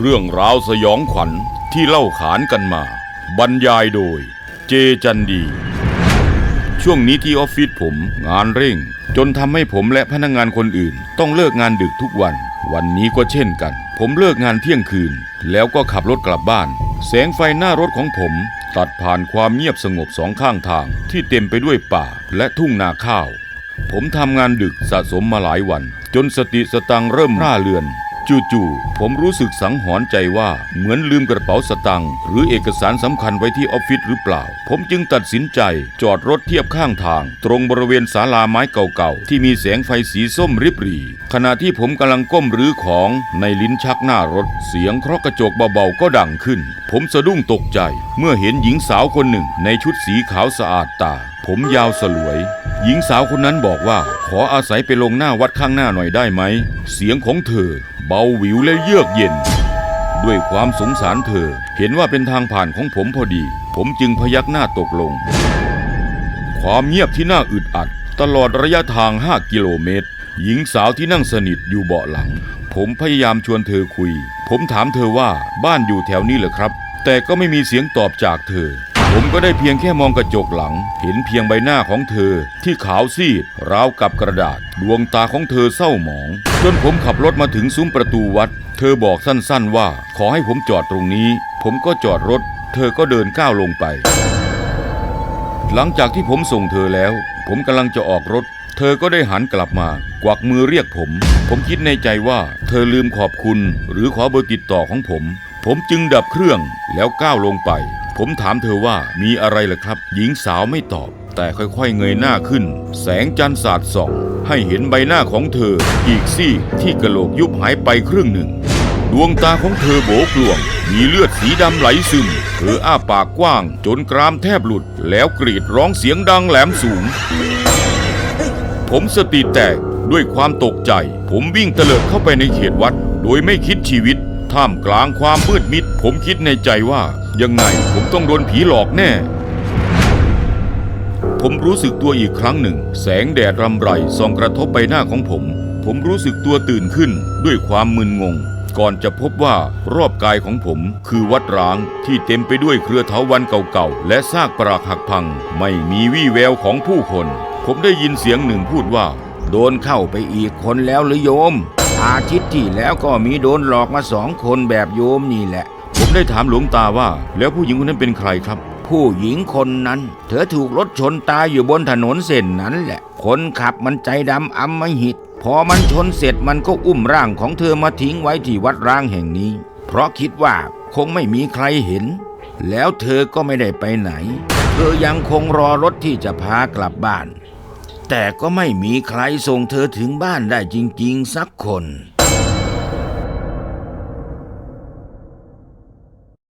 เรื่องราวสยองขวัญที่เล่าขานกันมา บรรยายโดย เจจันดี ช่วงนี้ที่ออฟฟิศผมงานเร่ง จนทำให้ผมและพนักงานคนอื่น ต้องเลิกงานดึกทุกวัน วันนี้ก็เช่นกัน ผมเลิกงานเที่ยงคืน แล้วก็ขับรถกลับบ้าน แสงไฟหน้ารถของผม ตัดผ่านความเงียบสงบสองข้างทาง ที่เต็มไปด้วยป่าและทุ่งนาข้าว ผมทำงานดึกสะสมมาหลายวัน จนสติสตังเริ่มร่าเรือน จู่ๆผมรู้สึกสังหรณ์ใจว่าเหมือนลืมกระเป๋าสตังค์หรือเอกสารสำคัญไว้ที่ออฟฟิศหรือเปล่า ผมจึงตัดสินใจจอดรถเทียบข้างทาง ตรงบริเวณศาลาไม้เก่าๆ ที่มีแสงไฟสีส้มริบหรี่ ขณะที่ผมกำลังก้มรื้อของในลิ้นชักหน้ารถ เสียงเคราะห์กระจกเบาๆก็ดังขึ้น ผมสะดุ้งตกใจ เมื่อเห็นหญิงสาวคนหนึ่ง ในชุดสีขาวสะอาดตา ผมยาวสลวยหญิงสาวคนนั้นบอกว่าขออาศัยไปลงหน้าวัดข้างหน้าหน่อยได้ไหม เสียงของเธอ เบาหวิวและเยือกเย็น ด้วยความสงสารเธอ เห็นว่าเป็นทางผ่านของผมพอดี ผมจึงพยักหน้าตกลง ความเงียบที่น่าอึดอัด ตลอดระยะทาง 5 กิโลเมตร หญิงสาวที่นั่งสนิทอยู่เบาะหลัง ผมพยายามชวนเธอคุย ผมถามเธอว่าบ้านอยู่แถวนี้เหรอครับ แต่ก็ไม่มีเสียงตอบจากเธอ ผมก็ได้เพียงแค่มองกระจกหลัง เห็นเพียงใบหน้าของเธอ ที่ขาวซีดราวกับกระดาษ ดวงตาของเธอเศร้าหมอง จนผมขับรถมาถึงซุ้มประตูวัด เธอบอกสั้นๆว่า ขอให้ผมจอดตรงนี้ ผมก็จอดรถ เธอก็เดินก้าวลงไป หลังจากที่ผมส่งเธอแล้ว ผมกำลังจะออกรถ เธอก็ได้หันกลับมากวักมือเรียกผม ผมคิดในใจว่า เธอลืมขอบคุณ หรือขอเบอร์ติดต่อของผม ผมจึงดับเครื่องแล้วก้าวลงไป ผมถามเธอว่ามีอะไรล่ะครับ หญิงสาวไม่ตอบ แต่ค่อยๆเงยหน้าขึ้น แสงจันทร์สาดส่อง ให้เห็นใบหน้าของเธอ อีกซี่ที่กระโหลกยุบหายไปครึ่งหนึ่ง ดวงตาของเธอโบกลวง มีเลือดสีดำไหลซึม เธออ้าปากกว้าง จนกรามแทบหลุด แล้วกรีดร้องเสียงดังแหลมสูง ผมสติแตกด้วยความตกใจ ผมวิ่งเตลิดเข้าไปในเขตวัด โดยไม่คิดชีวิต ท่ามกลางความมืดมิด ผมคิดในใจว่า ยังไงผมต้องโดนผีหลอกแน่ ผมรู้สึกตัวอีกครั้งหนึ่ง แสงแดดรำไรส่องกระทบใบหน้าของผม ผมรู้สึกตัวตื่นขึ้นด้วยความมึนงง ก่อนจะพบว่ารอบกายของผมคือวัดร้างที่เต็มไปด้วยเครือเถาวันเก่าๆและซากปรักหักพัง ไม่มีวี่แววของผู้คน ผมได้ยินเสียงหนึ่งพูดว่า โดนเข้าไปอีกคนแล้วหรือโยม อาทิตย์ที่แล้วก็มีโดนหลอกมาสองคนแบบโยมนี่แหละ ผมได้ถามหลวงตาว่า แล้วผู้หญิงคนนั้นเป็นใครครับ ผู้หญิงคนนั้น เธอถูกรถชนตายอยู่บนถนนเส้นนั้นแหละ คนขับมันใจดำอำมหิต พอมันชนเสร็จมันก็อุ้มร่างของเธอมาทิ้งไว้ที่วัดร้างแห่งนี้ เพราะคิดว่าคงไม่มีใครเห็น แล้วเธอก็ไม่ได้ไปไหน เธอยังคงรอรถที่จะพากลับบ้าน แต่ก็ไม่มีใครส่งเธอถึงบ้านได้จริง ๆ สักคน